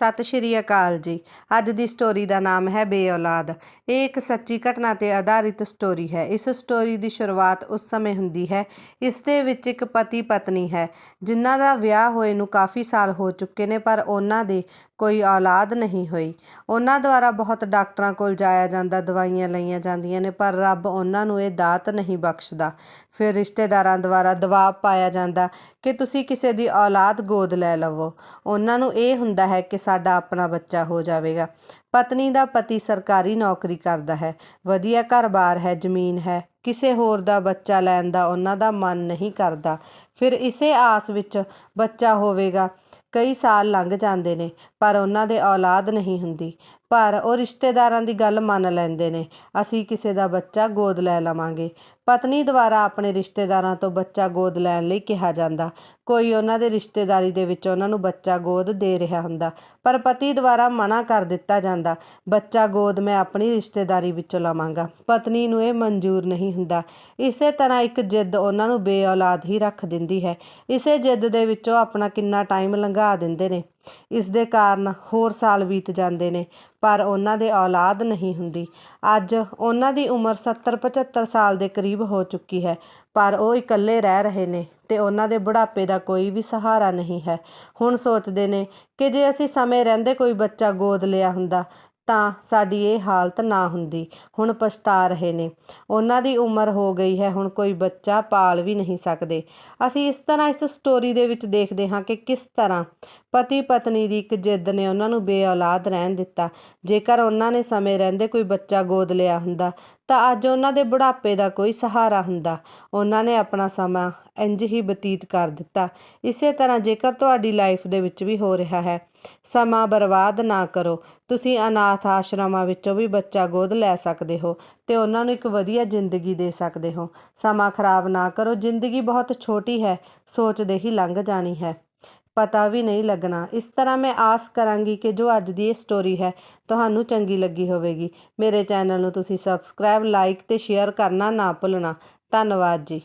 ਸਤਿ ਸ਼੍ਰੀ ਅਕਾਲ ਜੀ। ਅੱਜ ਦੀ ਸਟੋਰੀ ਦਾ ਨਾਮ ਹੈ ਬੇਔਲਾਦ। ਇਹ ਇੱਕ ਸੱਚੀ ਘਟਨਾ ਤੇ ਆਧਾਰਿਤ ਸਟੋਰੀ ਹੈ। ਇਸ ਸਟੋਰੀ ਦੀ ਸ਼ੁਰੂਆਤ ਉਸ ਸਮੇਂ ਹੁੰਦੀ ਹੈ। ਇਸ ਦੇ ਵਿੱਚ ਇੱਕ ਪਤੀ ਪਤਨੀ ਹੈ। ਜਿਨ੍ਹਾਂ ਦਾ ਵਿਆਹ ਹੋਏ ਨੂੰ ਕਾਫੀ ਸਾਲ ਹੋ ਚੁੱਕੇ ਨੇ, ਪਰ ਉਹਨਾਂ ਦੇ ਕੋਈ ਔਲਾਦ ਨਹੀਂ ਹੋਈ। ਉਹਨਾਂ ਦੁਆਰਾ ਬਹੁਤ ਡਾਕਟਰਾਂ ਕੋਲ ਜਾਇਆ ਜਾਂਦਾ, ਦਵਾਈਆਂ ਲਈਆਂ ਜਾਂਦੀਆਂ ਨੇ, ਪਰ ਰੱਬ ਉਹਨਾਂ ਨੂੰ ਇਹ ਦਾਤ ਨਹੀਂ ਬਖਸ਼ਦਾ। ਫਿਰ ਰਿਸ਼ਤੇਦਾਰਾਂ ਦੁਆਰਾ ਦਬਾਅ ਪਾਇਆ ਜਾਂਦਾ ਕਿ ਤੁਸੀਂ ਕਿਸੇ ਦੀ ਔਲਾਦ ਗੋਦ ਲੈ ਲਵੋ। ਉਹਨਾਂ ਨੂੰ ਇਹ ਹੁੰਦਾ ਹੈ ਕਿ ਸਾਡਾ ਆਪਣਾ ਬੱਚਾ ਹੋ ਜਾਵੇਗਾ। ਪਤਨੀ ਦਾ ਪਤੀ ਸਰਕਾਰੀ ਨੌਕਰੀ ਕਰਦਾ ਹੈ। ਵਧੀਆ ਘਰ-ਬਾਰ ਹੈ, ਜ਼ਮੀਨ ਹੈ। ਕਿਸੇ ਹੋਰ ਦਾ ਬੱਚਾ ਲੈਣ ਦਾ ਉਹਨਾਂ ਦਾ ਮਨ ਨਹੀਂ ਕਰਦਾ। ਫਿਰ ਇਸੇ ਆਸ ਵਿੱਚ ਬੱਚਾ ਹੋਵੇਗਾ। ਕਈ ਸਾਲ ਲੰਘ ਜਾਂਦੇ ਨੇ। ਪਰ ਉਹਨਾਂ ਦੇ ਔਲਾਦ ਨਹੀਂ ਹੁੰਦੀ। ਪਰ ਉਹ ਰਿਸ਼ਤੇਦਾਰਾਂ ਦੀ ਗੱਲ ਮੰਨ ਲੈਂਦੇ ਨੇ। ਅਸੀਂ ਕਿਸੇ ਦਾ ਬੱਚਾ ਗੋਦ ਲੈ ਲਵਾਂਗੇ। ਪਤਨੀ ਦੁਆਰਾ ਆਪਣੇ ਰਿਸ਼ਤੇਦਾਰਾਂ ਤੋਂ ਬੱਚਾ ਗੋਦ ਲੈਣ ਲਈ ਕਿਹਾ ਜਾਂਦਾ। ਕੋਈ ਉਹਨਾਂ ਦੇ ਰਿਸ਼ਤੇਦਾਰੀ ਦੇ ਵਿੱਚ ਉਹਨਾਂ ਨੂੰ ਬੱਚਾ ਗੋਦ ਦੇ ਰਿਹਾ ਹੁੰਦਾ। ਪਰ ਪਤੀ ਦੁਆਰਾ ਮਨਾ ਕਰ ਦਿੱਤਾ ਜਾਂਦਾ, ਬੱਚਾ ਗੋਦ ਮੈਂ ਆਪਣੀ ਰਿਸ਼ਤੇਦਾਰੀ ਵਿੱਚੋਂ ਲਵਾਂਗਾ। ਪਤਨੀ ਨੂੰ ਇਹ ਮਨਜ਼ੂਰ ਨਹੀਂ ਹੁੰਦਾ। ਇਸੇ ਤਰ੍ਹਾਂ ਇੱਕ ਜਿੱਦ ਉਹਨਾਂ ਨੂੰ ਬੇਔਲਾਦ ਹੀ ਰੱਖ ਦਿੰਦੀ ਹੈ। ਇਸੇ ਜਿੱਦ ਦੇ ਵਿੱਚੋਂ ਆਪਣਾ ਕਿੰਨਾ ਟਾਈਮ ਲੰਘਾ ਦਿੰਦੇ ਨੇ। ਇਸ ਦੇ ਕਾਰਨ ਹੋਰ ਸਾਲ ਬੀਤ ਜਾਂਦੇ ਨੇ, ਪਰ ਉਹਨਾਂ ਦੇ ਔਲਾਦ ਨਹੀਂ ਹੁੰਦੀ। ਅੱਜ ਉਹਨਾਂ ਦੀ ਉਮਰ 70 75 ਸਾਲ ਦੇ ਕਰੀਬ ਹੋ ਚੁੱਕੀ ਹੈ, ਪਰ ਉਹ ਇਕੱਲੇ ਰਹਿ ਰਹੇ ਨੇ ਤੇ ਉਹਨਾਂ ਦੇ ਬੁਢਾਪੇ ਦਾ ਕੋਈ ਵੀ ਸਹਾਰਾ ਨਹੀਂ ਹੈ। ਹੁਣ ਸੋਚਦੇ ਨੇ ਕਿ ਜੇ ਅਸੀਂ ਸਮੇਂ ਰਹਿੰਦੇ ਕੋਈ ਬੱਚਾ ਗੋਦ ਲਿਆ ਹੁੰਦਾ ਤਾਂ ਸਾਡੀ ਇਹ ਹਾਲਤ ਨਾ ਹੁੰਦੀ। ਹੁਣ ਪਛਤਾ ਰਹੇ ਨੇ। ਉਹਨਾਂ ਦੀ ਉਮਰ ਹੋ ਗਈ ਹੈ। ਹੁਣ ਕੋਈ ਬੱਚਾ ਪਾਲ ਵੀ ਨਹੀਂ ਸਕਦੇ। ਅਸੀਂ ਇਸ ਤਰ੍ਹਾਂ ਇਸ ਸਟੋਰੀ ਦੇ ਵਿੱਚ ਦੇਖਦੇ ਹਾਂ ਕਿ ਕਿਸ ਤਰ੍ਹਾਂ ਪਤੀ ਪਤਨੀ ਦੀ ਇੱਕ ਜਿੱਦ ਨੇ ਉਹਨਾਂ ਨੂੰ ਬੇਔਲਾਦ ਰਹਿਣ ਦਿੱਤਾ। ਜੇਕਰ ਉਹਨਾਂ ਨੇ ਸਮੇਂ ਰਹਿੰਦੇ ਕੋਈ ਬੱਚਾ ਗੋਦ ਲਿਆ ਹੁੰਦਾ, ਤਾਂ ਅੱਜ ਉਹਨਾਂ ਦੇ ਬੁਢਾਪੇ ਦਾ ਕੋਈ ਸਹਾਰਾ ਹੁੰਦਾ। ਉਹਨਾਂ ਨੇ ਆਪਣਾ ਸਮਾਂ ਇੰਜ ਹੀ ਬਤੀਤ ਕਰ ਦਿੱਤਾ। ਇਸੇ ਤਰ੍ਹਾਂ ਜੇਕਰ ਤੁਹਾਡੀ ਲਾਈਫ ਦੇ ਵਿੱਚ ਵੀ ਹੋ ਰਿਹਾ ਹੈ ਸਮਾਂ ਬਰਬਾਦ ਨਾ ਕਰੋ। ਤੁਸੀਂ ਅਨਾਥ ਆਸ਼ਰਮਾਂ ਵਿੱਚੋਂ ਵੀ ਬੱਚਾ ਗੋਦ ਲੈ ਸਕਦੇ ਹੋ ਤੇ ਉਹਨਾਂ ਨੂੰ ਇੱਕ ਵਧੀਆ ਜ਼ਿੰਦਗੀ ਦੇ ਸਕਦੇ ਹੋ। ਸਮਾਂ ਖਰਾਬ ਨਾ ਕਰੋ। ਜ਼ਿੰਦਗੀ ਬਹੁਤ ਛੋਟੀ ਹੈ। ਸੋਚਦੇ ਹੀ ਲੰਘ ਜਾਣੀ ਹੈ। ਪਤਾ ਵੀ ਨਹੀਂ ਲੱਗਣਾ। ਇਸ ਤਰ੍ਹਾਂ ਮੈਂ ਆਸ ਕਰਾਂਗੀ ਕਿ ਜੋ ਅੱਜ ਦੀ ਇਹ ਸਟੋਰੀ ਹੈ, ਤੁਹਾਨੂੰ ਚੰਗੀ ਲੱਗੀ ਹੋਵੇਗੀ। ਮੇਰੇ ਚੈਨਲ ਨੂੰ ਤੁਸੀਂ ਸਬਸਕ੍ਰਾਈਬ ਲਾਈਕ ਤੇ ਸ਼ੇਅਰ ਕਰਨਾ ਨਾ ਭੁੱਲਣਾ। ਧੰਨਵਾਦ ਜੀ।